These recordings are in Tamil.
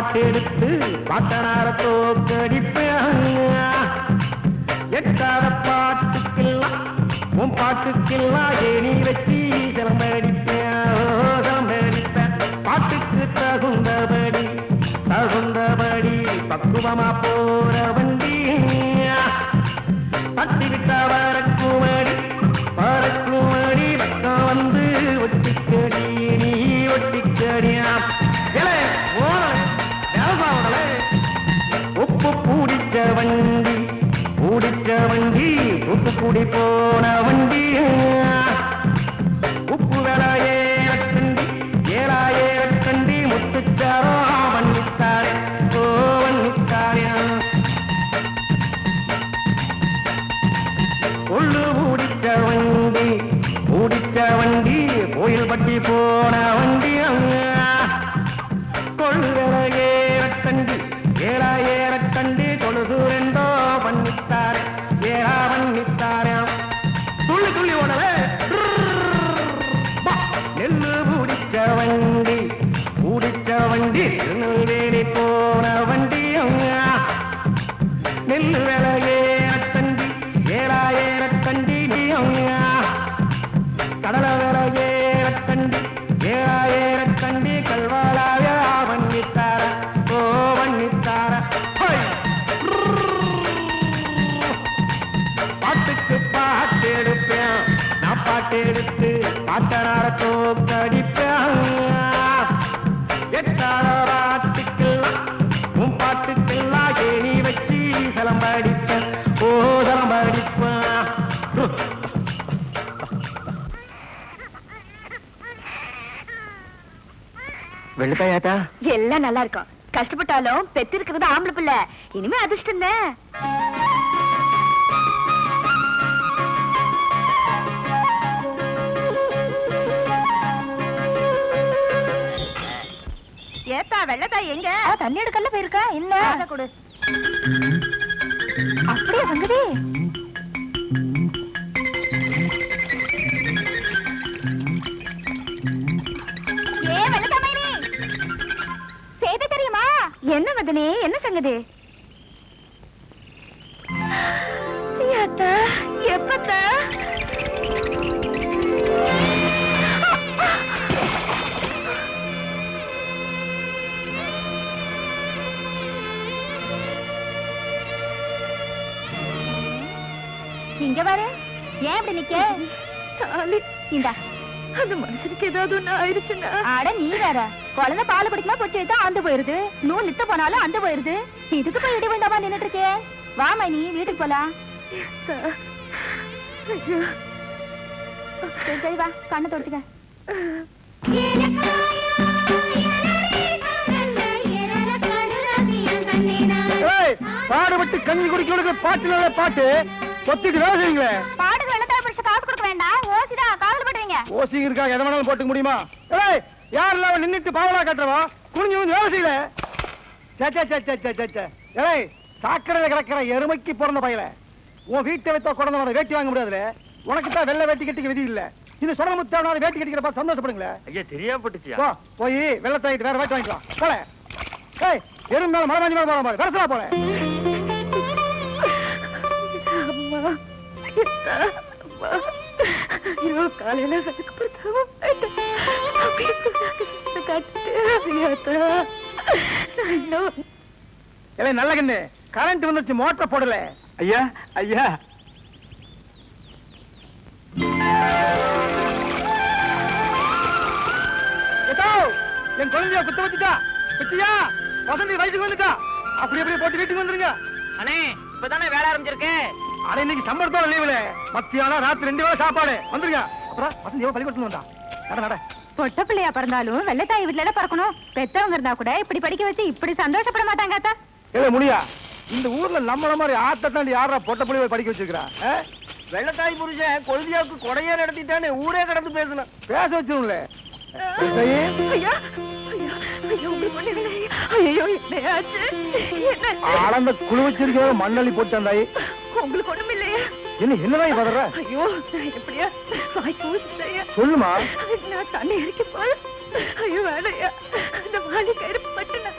பாட்டெடுத்து பாட்டனார தோக்கடிப்பேன் எட்டாத பாட்டுக்கெல்லாம் உன் பாட்டுக்கெல்லாம் ஏணி வச்சு சிலம்படிப்பேன் சிலம்படிப்பேன் பாட்டுக்கு தகுந்தபடி தகுந்தபடி பக்குவமா போ. பூடிச்ச வண்டி பூடிச்ச வண்டி உப்பு குடி போன வண்டி. உப்பு வில ஏழக்கண்டி ஏழா ஏழக்கண்டி முத்துச்சாரோ வண்டித்தாரே ஓ வண்ணித்தாரே உள்ளு மூடிச்ச வண்டி மூடிச்ச வண்டி கோயில் பட்டி போன வண்டி. வண்டி திருநெல்வேலி போன வண்டி நெல்லு விலையேறக்கண்டி ஏழா ஏறக்கண்டி நீ கடல விலையேறக்கண்டி ஏழா ஏறக்கண்டி கல்வாளாய வண்ணித்தார ஓ வண்ணித்தார. பாட்டுக்கு பாட்டு எடுப்பேன். நான் பாட்டு எடுத்து பாட்டனார தோக்கடிப்பேன். பாட்டுக்கெல்லாம் உன் பாட்டுக்கெல்லாம் வச்சு ஓ வெள்ளுக்காயாத்தா எல்லாம் நல்லா இருக்கும். கஷ்டப்பட்டாலும் பெத்திருக்கிறது ஆம்பளை பிள்ளை. இனிமே அதிர்ஷ்டம் தான் ஏத்தா வெள்ளத்தா எங்க? தண்ணி எடுக்கல போயிருக்கா. என்ன? கொடு. அப்படியே தெரியுமா? என்ன மதனி? என்ன சங்கதி இங்க வர ஏன் இப்படி நிக்க? தாலி இந்தா. அந்த மனுஷனுக்கு ஏதாவது ஒண்ணு ஆயிடுச்சுன்னா? அட நீ வேற. குழந்தை பால் குடிக்கலாம் போச்சு தான் அந்த போயிருது. நூல் நித்த போனாலும் அந்த போயிருது. இதுக்கு போய் இடி வேண்டாமா நின்னுட்டு இருக்கே வாமா நீ வீட்டுக்கு போலாம். சரி சரி வா கண்ணை தொடச்சுக்க. பாடுபட்டு கஞ்சி குடிக்கிறது பாட்டு நல்ல பாட்டு. சொத்துக்கு வேலை செய்யுங்களே. பாடுக்கு வெள்ளத்தால பிடிச்ச காசு கொடுக்க வேண்டாம். ஓசிதான் காதல் பண்றீங்க. ஓசி இருக்கா எதை வேணாலும் போட்டுக்க முடியுமா? ஏய் யார் இல்லாம நின்னுட்டு பாவலா கட்டுறவா? குனிஞ்சு வந்து வேலை செய்யல. சே சே சே சே சே சே சே. ஏய் சாக்கடையில கிடக்கிற எருமைக்கு பிறந்த பையல உன் வீட்டை வைத்த குழந்தை வேட்டி வாங்க முடியாதுல உனக்கு தான் வெள்ளை வேட்டி கட்டிக்க விதி இல்ல. இது சொன்ன முத்தாவனால வேட்டி கட்டிக்கிறப்ப சந்தோஷப்படுங்களே. ஐயா தெரியாம போட்டுச்சியா? போ போய் வெள்ளத்தை வாங்கிட்டு வேற வேட்டி வாங்கிக்கலாம் போல. ஏய் எறும்பு மேல மழை மேல போற மாதிரி. வரசலா போல. ஐயோ காலையில கட்டுக்கு ஏலே நல்ல கண்ணு. கரண்ட் வந்துச்சு மோட்டர் போடல. ஐயா ஐயா. ஏதோ என் குழந்தைய குத்த வச்சுட்டா. குச்சியா வசந்தி வயசுக்கு வந்துட்டா. அப்படி அப்படியே போட்டு வீட்டுக்கு வந்துருங்க. அண்ணே இப்பதானே வேலை ஆரம்பிச்சிருக்கு. ஆனா இன்னைக்கு சம்பளத்தோட லீவுல மத்தியானம் ராத்திரி ரெண்டு வேளை சாப்பாடு. வந்துருங்க. அப்புறம் வசந்தி எவ்வளவு பள்ளிக்கூடத்துல வந்தா. நட நட. பொட்ட பிள்ளையா பிறந்தாலும் வெள்ளத்தாய் வீட்டுல பறக்கணும். பெத்தவங்க இருந்தா கூட இப்படி படிக்க வச்சு இப்படி சந்தோஷப்பட மாட்டாங்க அத்தா. ஏ முடியா இந்த ஊர்ல நம்மள மாதிரி ஆத்த தாண்டி யாரா பொட்ட புள்ளி படிக்க வச்சிருக்கா வெள்ளத்தாய் புருஷன் கொழுந்தியாவுக்கு கொடையே நடத்திட்டானே ஊரே கடந்து பேசணும் பேச என்ன ஆனந்த குழு வச்சிருக்க மண்ணள்ளி போட்டு வந்தாயி. உங்களுக்கு ஒண்ணும் இல்லையா? என்ன என்னதான் பதற? ஐயோ எப்படியா வாய் கூசுதையா சொல்லுமா? நான் தண்ணி அடிக்க போல ஐயோ வேலையா? இந்த வாலி கயிறு பட்டு நான்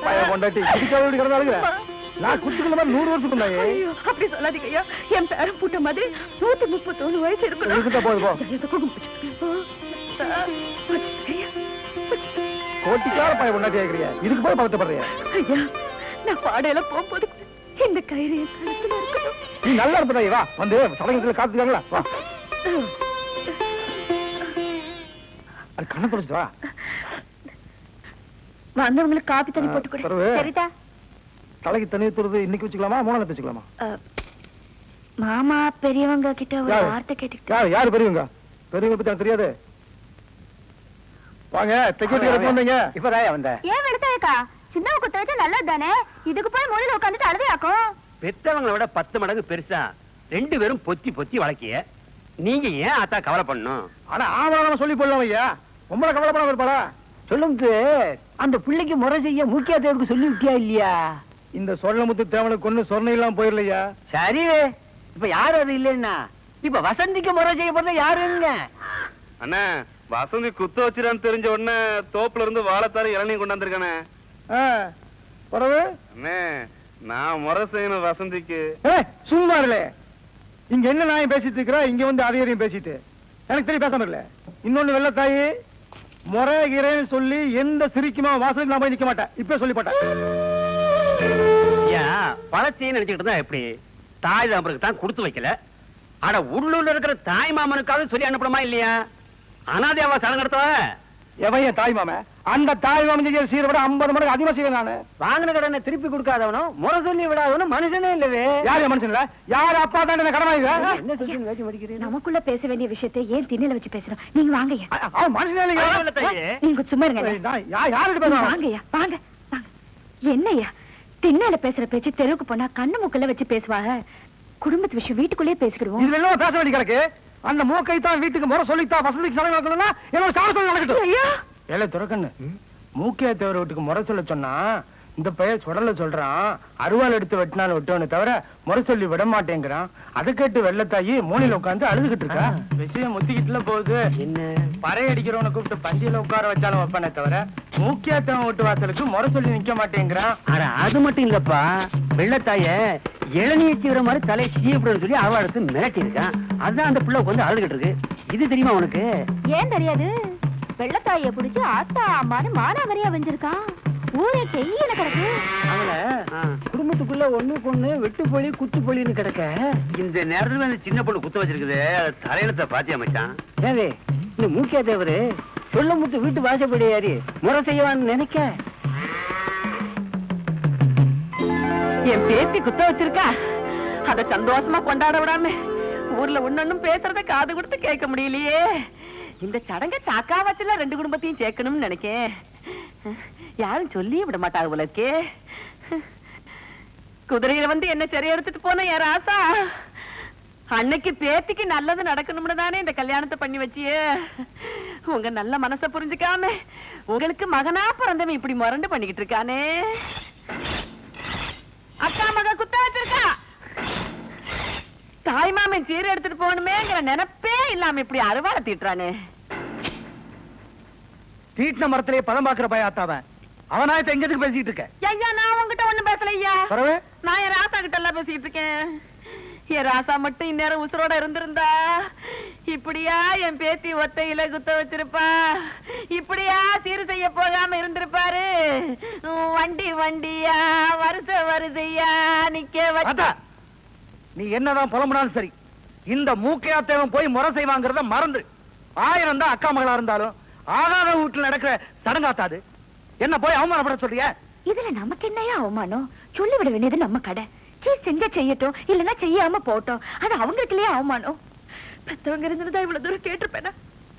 மறந்து கொண்டாட்டி குடிக்காத கிடந்தா அழுகுற நான் மாதிரி நூறு வருஷத்துக்கு இருந்தாயே ஐயோ அப்படி சொல்லாதீங்க ஐயா. என் பேரன் பூட்ட மாதிரி நூத்தி முப்பத்தொன்னு வயசு இருக்கணும். இருக்குதா போது போ. ஐயா, குங்குமம் வச்சுக்கோ. ஆ, வச்சுக்கோ ஐயா. கோட்டிக்கார பைய கொண்டாட்டி கேக்குறியா இதுக்கு போய் பக்கத்துப்படுறியா ஐயா நான் பாடையில போகும்போது இந்த கயிறு நீ நல்லா இருப்பதா வா வந்து சடங்குல காத்துக்காங்களா வா. அது கண்ணை தொடச்சு வா. வந்தவங்களுக்கு காபி தண்ணி போட்டு கொடு. சரிதா? தலைக்கு தண்ணி ஊத்துறது இன்னைக்கு வச்சுக்கலாமா மூணாவது வச்சுக்கலாமா? மாமா பெரியவங்க கிட்ட ஒரு? வார்த்தை கேட்டு யார்? யாரு பெரியவங்க? பெரியவங்க பத்தி எனக்கு தெரியாது? வாங்க செக்யூரிட்டி வந்தீங்க இப்பதான் வந்த? ஏன் வெடுத்தாக்கா சின்னவ குத்த வச்சா நல்லது தானே இதுக்கு போய் மூலையில உட்காந்துட்டு அழுதையாக்கும் பெத்தவங்களை விட பத்து மடங்கு பெருசா ரெண்டு பேரும் பொத்தி பொத்தி வளர்க்கிய. நீங்க ஏன் ஆத்தா கவலை பண்ணும் ஆனா ஆவணம் சொல்லி போடலாம் ஐயா. உங்களை கவலைப்படாம இருப்பாளா? சொல்லுங்க அந்த பிள்ளைக்கு முறை செய்ய முக்கிய தேவருக்கு சொல்லி விட்டியா இல்லையா? இந்த சொர்ணமுத்து தேவனுக்கு கொண்டு சொர்ணம் இல்லாம போயிடலையா? சரி இப்ப யாரு அது இல்லைன்னா? இப்ப வசந்திக்கு முறை செய்ய போறது யாருங்க அண்ணா வசந்தி குத்து வச்சிரான்னு தெரிஞ்ச உடனே தோப்புல இருந்து வாழைத்தாரு இளநீ கொண்டாந்துருக்கானே அண்ணே நான் முறை செய்யணும் வசந்திக்கு. ஏய், சும்மா இல்ல இங்க என்ன நாயம் பேசிட்டு இருக்கிறா? இங்க வந்து அதையும் பேசிட்டு. எனக்கு தெரியும் பேசாம இல்ல இன்னொன்னு வெள்ளத்தாயி முறைகிறேன்னு சொல்லி எந்த சிரிக்குமா வாசலுக்கு நான் போய் நிக்க மாட்டேன் இப்ப சொல்லி போட்டேன் ஏன் பழச்சைன்னு நினைச்சுக்கிட்டு இருந்தா எப்படி? தாய் தாம்பருக்கு தான் கொடுத்து வைக்கல. ஆனா உள்ளூர்ல இருக்கிற தாய் மாமனுக்காவது சொல்லி அனுப்பணுமா இல்லையா? அனாதையாவா சடங்கு நடத்தவ? எவன் என் தாய் மாமன்? அந்த தாய் செய்ய சீரை விட ஐம்பது மடங்கு அதிகமா செய்வேன் நானு. வாங்கின கடனை திருப்பி கொடுக்காதவனும் முறை சொல்லி விடாதவனும் மனுஷனே இல்லவே. யார் மனுஷன் இல்ல? யார் அப்பா தான் என்ன வாங்க மடிக்கிறீங்க நமக்குள்ள பேச வேண்டிய விஷயத்தை ஏன் திண்ணையில வச்சு பேசுறோம்? நீங்க வாங்கய்யா அவன் மனுஷனே. நீங்க சும்மா இருங்க ஏய், நான் யா- யாருகிட்ட பேசுறான் வாங்கய்யா வாங்க வாங்க என்னய்யா திண்ணையில பேசுற பேச்சு தெருவுக்கு போனா கண்ணு மூக்கல்ல வச்சு பேசுவாங்க குடும்பத்து விஷயம் வீட்டுக்குள்ளேயே பேசிக்கிடுவோம். இதுல என்ன பேச வேண்டி கிடக்கு. அந்த மூக்கை தான் வீட்டுக்கு முறை சொல்லித்தான் வசதிக்கு சடங்கு நடக்கணும்னா என்னோட சாசனம் நடக்கட்டும். ஐயா. ஏல துறக்கண்ணு மூக்கியா தேவர வீட்டுக்கு முறை சொல்ல சொன்னா இந்த பையன் சுடல சொல்றான் அருவாள் எடுத்து வெட்டினாலும் வெட்டுவனே தவிர முறை சொல்லி விட மாட்டேங்கிறான். அதை கேட்டு வெள்ளத்தாயி மூலையில உட்கார்ந்து அழுதுகிட்டு இருக்கா. விஷயம் முத்திக்கிட்டுல போகுது. என்ன? பறை அடிக்கிறவனை கூப்பிட்டு பந்தியில உட்கார வச்சாலும் வைப்பானே தவிர மூக்கியா தேவன் வீட்டு வாசலுக்கு முறை சொல்லி நிக்க மாட்டேங்கிறான். அட அது மட்டும் இல்லப்பா. வெள்ளத்தாய இளநீ தீவிர மாதிரி தலையை சீப்பிடுன்னு சொல்லி அவ எடுத்து மிரட்டி இருக்கான் அதான் அந்த பிள்ளை வந்து அழுதுகிட்டு இருக்கு. இது தெரியுமா உனக்கு? ஏன் தெரியாது? வெள்ளத்தாய புடிச்சு ஆத்தா அம்மான்னு மானாவரியா வெஞ்சிருக்கான். ஊரே செய்யல கிடக்கு அவள. குடும்பத்துக்குள்ள ஒண்ணு பொண்ணு வெட்டு பொலி குத்து பொலின்னு கிடக்க. இந்த நேரத்துல அந்த சின்ன பொண்ணு குத்து வச்சிருக்குது. அது தலையெழுத்த பாத்தியா மச்சான்? ஏவே இந்த மூக்கியா தேவரு சொல்ல முத்து வீட்டு வாசப்படி ஏறி முறை செய்வான்னு நினைக்க. என் பேத்தி குத்த வச்சிருக்கா. அத சந்தோஷமா கொண்டாட விடாம ஊர்ல ஒன்னொன்னும் பேசுறத காது கொடுத்து கேட்க முடியலையே. இந்த சடங்க சாக்காவத்துல ரெண்டு குடும்பத்தையும் சேர்க்கணும்னு நினைக்கேன். யாரும் சொல்லியே விட மாட்டாங்க போல குதிரையில வந்து என்ன சரி எடுத்துட்டு போன யார் ராசா. அன்னைக்கு பேத்திக்கு நல்லது நடக்கணும்னு தானே இந்த கல்யாணத்தை பண்ணி வச்சியே. உங்க நல்ல மனச புரிஞ்சுக்காம உங்களுக்கு மகனா பிறந்தவன் இப்படி முரண்டு பண்ணிக்கிட்டு இருக்கானே. அக்கா மக குத்த வச்சிருக்கா. தாய் மாமன் சீர் எடுத்துட்டு போகணுமேங்கிற நினைப்பு இல்லாம இப்படி அருவாளை தீட்டுறானே? தீட்டின மரத்திலேயே பதம் பாக்குற பையன் ஆத்தாவன் அவனா இப்ப எங்க எதுக்கு பேசிட்டு இருக்க? ஐயா நான் உங்ககிட்ட ஒண்ணும் பேசல ஐயா. நான் என் ராசா கிட்ட எல்லாம் பேசிட்டு இருக்கேன். என் ராசா மட்டும் இந்நேரம் உசுரோட இருந்திருந்தா இப்படியா என் பேத்தி ஒத்தையில குத்த வச்சிருப்பா? இப்படியா சீர் செய்ய போகாம இருந்திருப்பாரு? வண்டி வண்டியா வருஷ வருஷையா நிக்க வச்சா நீ என்னதான் புலம்புனாலும் சரி. இந்த மூக்கையா தேவன் போய் முறை செய்வாங்கிறத மறந்து. ஆயிரம் தான் அக்கா மகளா இருந்தாலும் ஆகாத வீட்டுல நடக்கிற சடங்காத்தாது. என்ன போய் அவமானப்பட சொல்றிய? இதுல நமக்கு என்னையா அவமானம்? சொல்லிவிட வேண்டியது நம்ம கடை. சீ செஞ்ச செய்யட்டும் இல்லன்னா செய்யாம போட்டோம் அது அவங்களுக்கு இல்லையா அவமானம். பெத்தவங்க இருந்திருந்தா இவ்வளவு தூரம் கேட்டிருப்பேனா?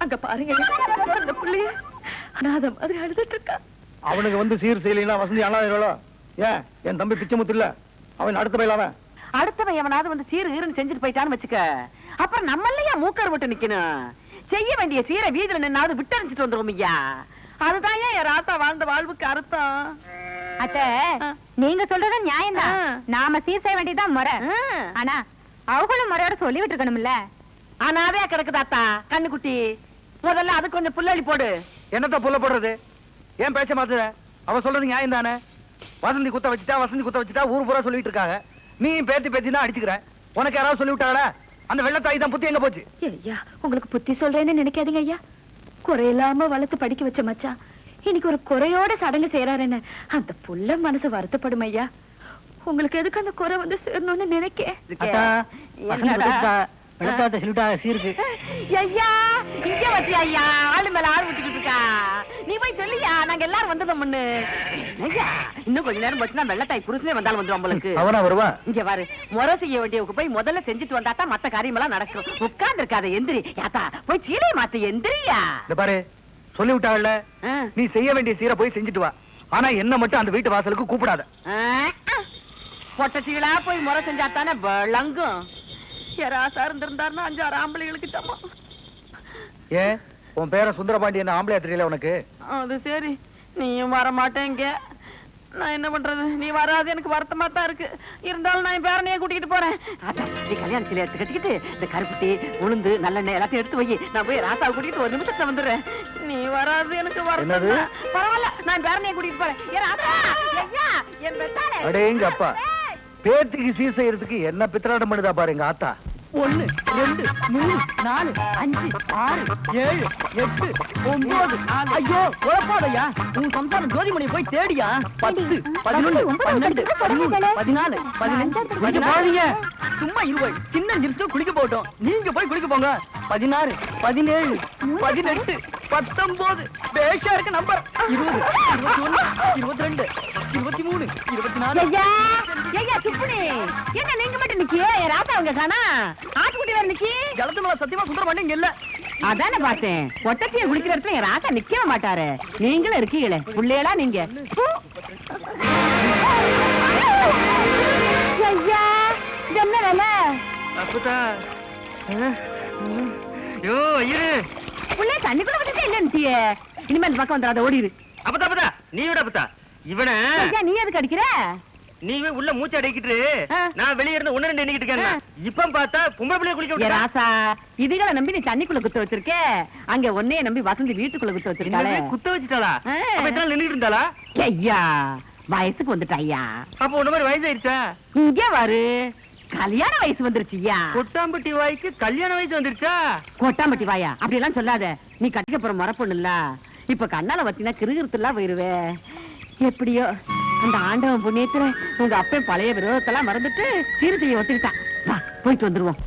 அங்க பாருங்க அந்த புள்ளைய. அனாத மாதிரி அழுதுட்டு இருக்கா? அவனுக்கு வந்து சீர் செய்யலாம் வசந்தி அண்ணாதிரோ ஏன்? என் தம்பி பிச்சைமுத்து இல்ல? அவன் அடுத்த பயில அவன் அடுத்தவன் எவனாவது வந்து சீர் ஈருன்னு செஞ்சுட்டு போயிட்டான்னு வச்சுக்க. அப்புறம் நம்ம இல்லையா மூக்கர் விட்டு நிக்கணும். செய்ய வேண்டிய சீரை வீதியில நின்னாவது விட்டறிஞ்சிட்டு வந்துரும் ஐயா. அதுதான் ஏன் என் ராசா வாழ்ந்த வாழ்வுக்கு அர்த்தம்? அத்த. நீங்க சொல்றது நியாயம்தான். ஆ. நாம சீர் செய்ய வேண்டியதுதான் முறை. ஆனா அவங்களும் முறையோட சொல்லி விட்டுருக்கணும்ல. ஆனாவே கிடக்குதாத்தா கண்ணுக்குட்டி. முதல்ல அது கொஞ்சம் புல்லளி போடு. என்னத்த புள்ள போடுறது? ஏன் பேச்ச மாத்துற? அவ சொல்றது நியாயம் தானே வசந்தி குத்த வச்சுட்டா வசந்தி குத்த வச்சுட்டா ஊர் பூரா சொல்லிட்டு இருக்காங்க. நீ பேத்தி பேத்தி தான் அடிச்சுக்கிற. உனக்கு யாராவது சொல்லி விட்டாங்களா? அந்த வெள்ளத்தாய் தான் புத்தி எங்க போச்சு? ஐயா உங்களுக்கு புத்தி சொல்றேன்னு நினைக்காதீங்க ஐயா. குறையில்லாம வளர்த்து படிக்க வச்ச மச்சான் இன்னைக்கு ஒரு குறையோட சடங்கு செய்யறாருன்னு அந்த புள்ள மனசு வருத்தப்படும் ஐயா. உங்களுக்கு எதுக்கு அந்த குறை வந்து சேரணும்னு நினைக்க? வெள்ளத்தாத்த சொல்லிட்டா சீருக்கு. ஐயா இங்க வச்சியா ஐயா? ஆளு மேல ஆள் விட்டுக்கிட்டு இருக்கா? நீ போய் சொல்லியா? நாங்க எல்லாரும் வந்ததும் முன்னு. ஐயா இன்னும் கொஞ்ச நேரம் போச்சுன்னா வெள்ளத்தாய் புருஷனே வந்தாலும் வந்துரும் உங்களுக்கு அவனா வருவா? இங்க பாரு முறை செய்ய வேண்டியவுக்கு போய் முதல்ல செஞ்சுட்டு வந்தா தான் மத்த காரியமெல்லாம் நடக்கும். உட்கார்ந்து இருக்காத எந்திரி. யாத்தா போய் சீலை மாத்து எந்திரியா? இந்த பாரு சொல்லி விட்டாங்கல்ல ஆ. நீ செய்ய வேண்டிய சீரை போய் செஞ்சுட்டு வா. ஆனா என்ன மட்டும் அந்த வீட்டு வாசலுக்கு கூப்பிடாத. பொட்டச்சிகளா போய் முறை செஞ்சா தானே விளங்கும். யாராசா இருந்திருந்தாருன்னா அஞ்சாறு ஆம்பளைகளுக்கு சமம் ஏன் உன் பேர சுந்தரபாண்டி ஆம்பளையா தெரியல உனக்கு? அது சரி நீயும் வர மாட்டேங்க நான் என்ன பண்றது? நீ வராது எனக்கு வருத்தமா தான் இருக்கு. இருந்தாலும் நான் என் பேரனையே கூட்டிட்டு போறேன். நீ கல்யாணத்துல எடுத்து கட்டிக்கிட்டு இந்த கருப்பட்டி உளுந்து நல்லெண்ணெய் எல்லாத்தையும் எடுத்து வை நான் போய் ராசாவை கூட்டிட்டு ஒரு நிமிஷத்துல வந்துடுறேன். நீ வராது எனக்கு வருத்தம். பரவாயில்ல நான் பேரனையே கூட்டிட்டு போறேன். ஏ ராசா ஐயா என் அடேங்க அப்பா பேத்திக்கு சீர் செய்யறதுக்கு என்ன பித்தலாட்டம் பண்ணுதா பாரு எங்க ஆத்தா. ஒண்ணு ரெண்டு மூணு நாலு அஞ்சு ஆறு ஏழு எட்டு ஒன்பது ஐயோ குழப்பாதையா உன் சம்சாரம் ஜோதிமணி போய் தேடியா? பத்து பதினொன்னு பன்னெண்டு பதிமூணு பதினாலு பதினஞ்சு சும்மா இருவை சின்ன நிறுத்தம் குளிக்க போட்டோம். நீங்க போய் குளிக்க போங்க. பதினாறு பதினேழு பதினெட்டு பத்தொன்பது பேஷா இருக்கு நம்பர் இருபது இருபத்தி ஒண்ணு இருபத்தி ரெண்டு இருபத்தி மூணு இருபத்தி நாலு ஐயா ஐயா சுப்புனி என்ன நீங்க மட்டும் நிக்கிய? ராசா அவங்க காணா ஆட்டுக்குட்டி வேற நிக்கி? ஜலத்து மேல சத்தியமா சுந்தரபாண்டி இங்க இல்ல. அதானே பார்த்தேன். ஒட்டச்சிய குளிக்கிற இடத்துல என் ராசா நிக்கவே மாட்டாரு. நீங்களும் இருக்கீங்களே. புள்ளையலா நீங்க. ஐயா என்ன வேலை? அப்பதா யோ இரு. புள்ளைய தண்ணிக்குள்ள விட்டுட்டு என்ன நித்திய? இனிமே இந்த பக்கம் வந்துடாத ஓடிடு அப்பதா அப்பதா நீ விட அப்பதா இவன ஐயா நீ எதுக்கு அடிக்கிற? நீ உள்ள மூச்சு அடைக்கிட்டு. நான் வெளிய இருந்து ஒண்ணு ரெண்டு எண்ணிக்கிட்டு இருக்கேன் இப்ப பார்த்தா பொம்பளை பிள்ளைய குளிக்க விட்டா ராசா இதுகளை நம்பி நீ தண்ணிக்குள்ள குத்த வச்சிருக்க. அங்க ஒன்னைய நம்பி வசந்தி வீட்டுக்குள்ள குத்த வச்சிருக்காளே. குத்த வச்சுட்டாளா. அப்ப இத்தனை நாள் நின்னுட்டு இருந்தாளா? ஐயா வயசுக்கு வந்துட்டா ஐயா. அப்ப உன்ன மாதிரி வயசாயிருச்சா? இங்க வாரு கல்யாண வயசு வந்துருச்சுயா? கொட்டாம்பட்டி வாய்க்கு கல்யாண வயசு வந்துருச்சா? கொட்டாம்பட்டி வாயா? அப்படி எல்லாம் சொல்லாத. நீ கட்டிக்க போற மரப்பொண்ணுல்ல. இப்ப கண்ணால வத்தினா கிருகிருத்துலாம் போயிருவே. எப்படியோ அந்த ஆண்டவன் புண்ணியத்துல உங்க அப்பன் பழைய விரோதத்தெல்லாம் மறந்துட்டு சீர்தியை ஒத்துக்கிட்டான். போயிட்டு வந்துருவோம்.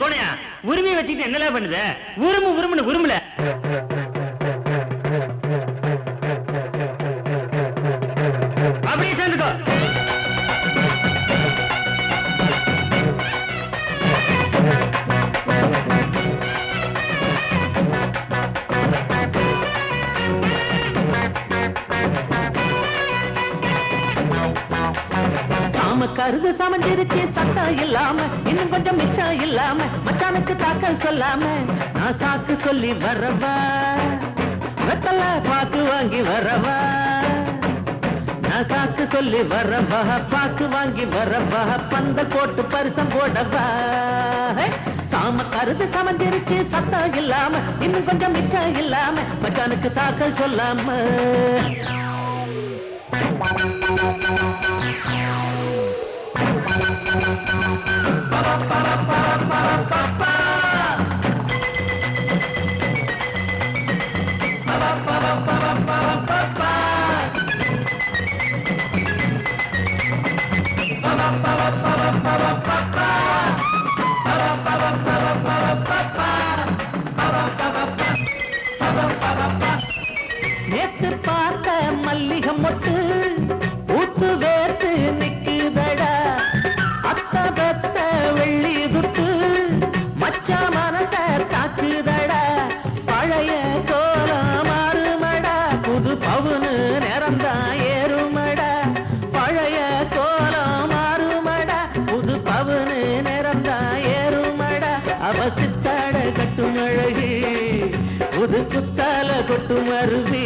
கோணையா? உரிமையை வச்சுக்கிட்டு என்னலாம் பண்ணுது? உருமு உருமுன்னு உருமுல. கருது சமஞ்சிருச்சு சத்தம் இல்லாம இன்னும் கொஞ்சம் மிச்சம் இல்லாம மச்சானுக்கு தாக்கல் சொல்லாம நான் சாக்கு சொல்லி வரவா? வெத்தல பாக்கு வாங்கி வரவா? நான் சாக்கு சொல்லி வரவா? பாக்கு வாங்கி வரவா? பந்த போட்டு பரிசம் போடவா? சாம கருது சமந்திருச்சு சத்தம் இல்லாம இன்னும் கொஞ்சம் மிச்சம் இல்லாம மச்சானுக்கு தாக்கல் சொல்லாம. நேத்து புது குத்தால கொட்டு மருவி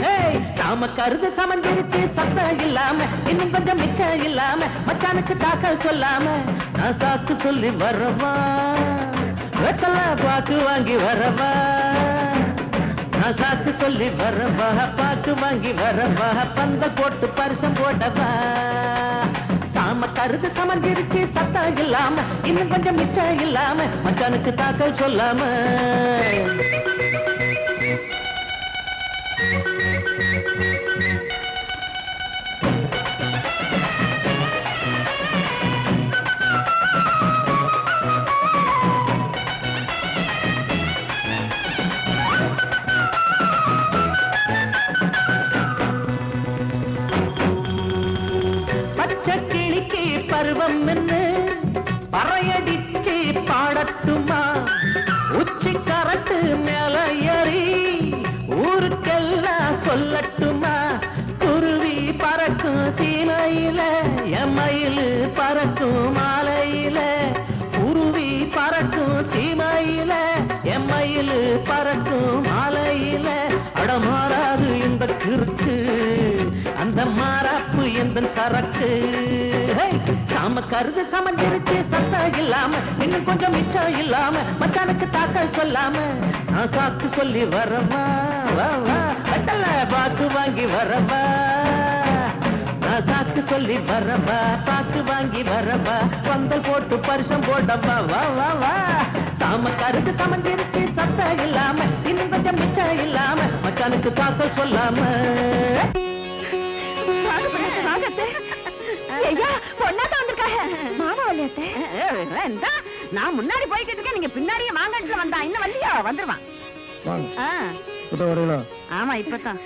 ஹேய், நாம கருது சமஞ்சிருச்சு சத்தம் இல்லாம இன்னும் கொஞ்சம் மிச்சம் இல்லாம மச்சானுக்கு தாக்கல் சொல்லாம நான் சாக்கு சொல்லி வரவா? வெத்தல பாக்கு வாங்கி வரவா? நான் சாக்கு சொல்லி வரவா? பாக்கு வாங்கி வரவா? பந்த போட்டு பரிசம் போடவா? சாம கருது சமஞ்சிருச்சு சத்தம் இல்லாம இன்னும் கொஞ்சம் மிச்சம் இல்லாம மச்சானுக்கு தாக்கல் சொல்லாம. மயில் பறக்கும் மாலையில குருவி பறக்கும் சீமையில எம்மையில் பறக்கும் மாலையில அடமாறாது இந்த கிறுக்கு அந்த மாறாப்பு எந்த சரக்கு ஹே! நாம கருது சமஞ்சிருச்சு சத்தா இல்லாம இன்னும் கொஞ்சம் மிச்சம் இல்லாம மச்சானுக்கு தாக்கல் சொல்லாம நான் சாக்கு சொல்லி வரவா வா வா கட்டல பாக்கு வாங்கி வரவா சாக்கு சொல்லி வரவா பாக்கு வாங்கி வரவா பந்தல் போட்டு பரிசம் போடவா வா வா வா. சாம கருது சமஞ்சிருச்சு சத்தம் இல்லாம இன்னும் கொஞ்சம் மிச்சம் இல்லாம மச்சானுக்கு தாக்கல் சொல்லாம. நான் முன்னாடி போய்கிட்டு இருக்கேன் நீங்க பின்னாடியே மாங்கட்டுல வந்தா இன்னும் வரலையா வந்துருவான். ஆமா இப்பதான்.